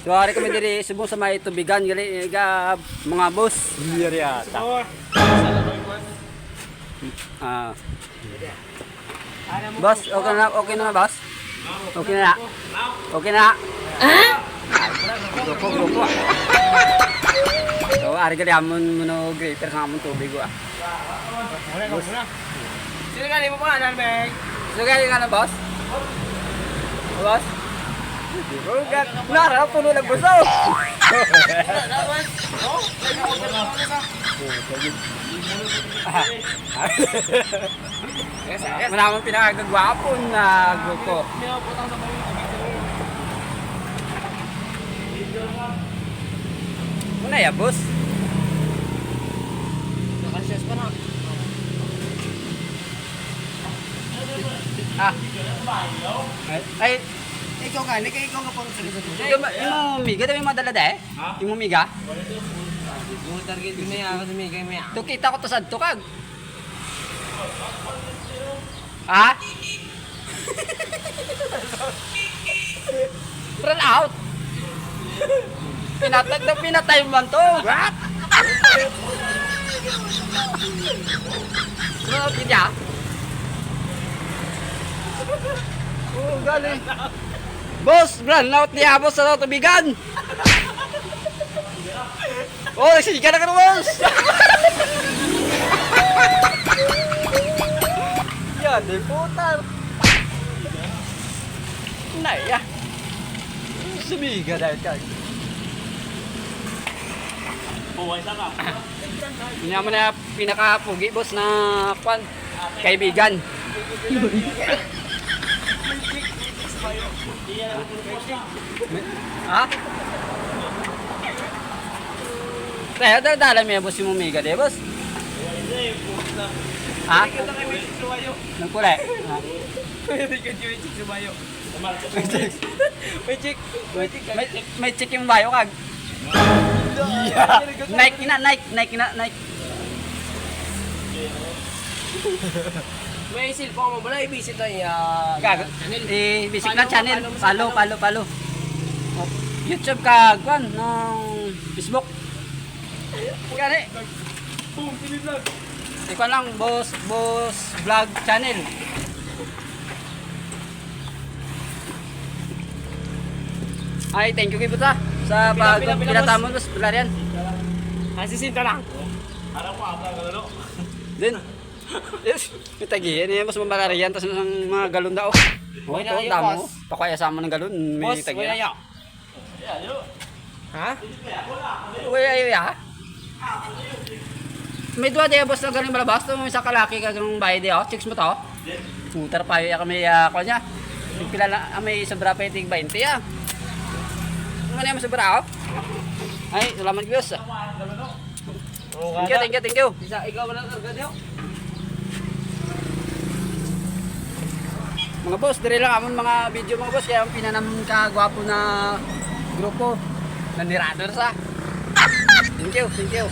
So ari kami diri subong sa may tubigan gali ga mga boss. Diri ata. Ah. Boss, okay na okay na boss? Okay na. Okay na. Grupo, grupo. So, ari gali amon muno greater sa amon tubig wa. Sino mo pa nan, boss? Boss? Bugat. Nara, puno ng buso. Manamang pinakagagwapo na grupo. Muna ya, boss. Nakasiyas pa na. Ah. Ay, Ikaw ka, ikaw ikaw ka pang sa sa yung, yung miga, dami madala da eh? Yung miga? Yung target mo ya, kasi may kay may. To kita ko to sa tukag. Ha? Run out. Pinatay, to, pinatay man to. What? Run out niya. Oh, galing. Boss, run out niya, boss, sa tubigan. Oh, nagsisiga na ka na, boss. Yan, di putar. Naya. Sumiga dahil ka. Buhay sa ka. Hindi naman na pinaka-pugi, boss, na kwan, kaibigan. ha? Kaya dala mo yan, boss, yung umiga, di, boss? Ha? Nang kulay? Ha? Chick Sumayo. May chick. May chick. May, may check yung bayo kag. Nike na, Nike, Nike na, Nike. May cellphone mo bala i-visit. Gag. Channel. Eh, basic na channel. Mo sa Palo, ano? palo, palo. Oh, YouTube ka, kwan, ng Facebook. Gani. Boom, pinivlog. Ikaw lang, boss, boss, vlog channel. Ay, thank you kay Buta sa pag pinatamon boss, pila yan. Asisinta lang. Harap ko abla ka lalo. Din. Yes, itagiyan niya mas mamalariyan tas ng mga galon daw. Oh, Wala ito, kayo, damo. boss. Pakuya sama ng galon, may Boss, wala tagiyan. ya. Ha? Uy, ay, ya. May dua dia boss na galing malabas to, may kalaki ka ng bayad di oh. Chicks mo to. Putar pa ya kami ya ko niya. Yung Pila na ah, may sobra pa yung 20 ya. Ano yan sobra oh? Ay, salamat Diyos. Thank you, thank you, thank you. Isa ikaw wala karga Mga boss, dire lang amon mga video mga boss kaya ang pinanam ka gwapo na grupo na nirador sa. Thank you, thank you.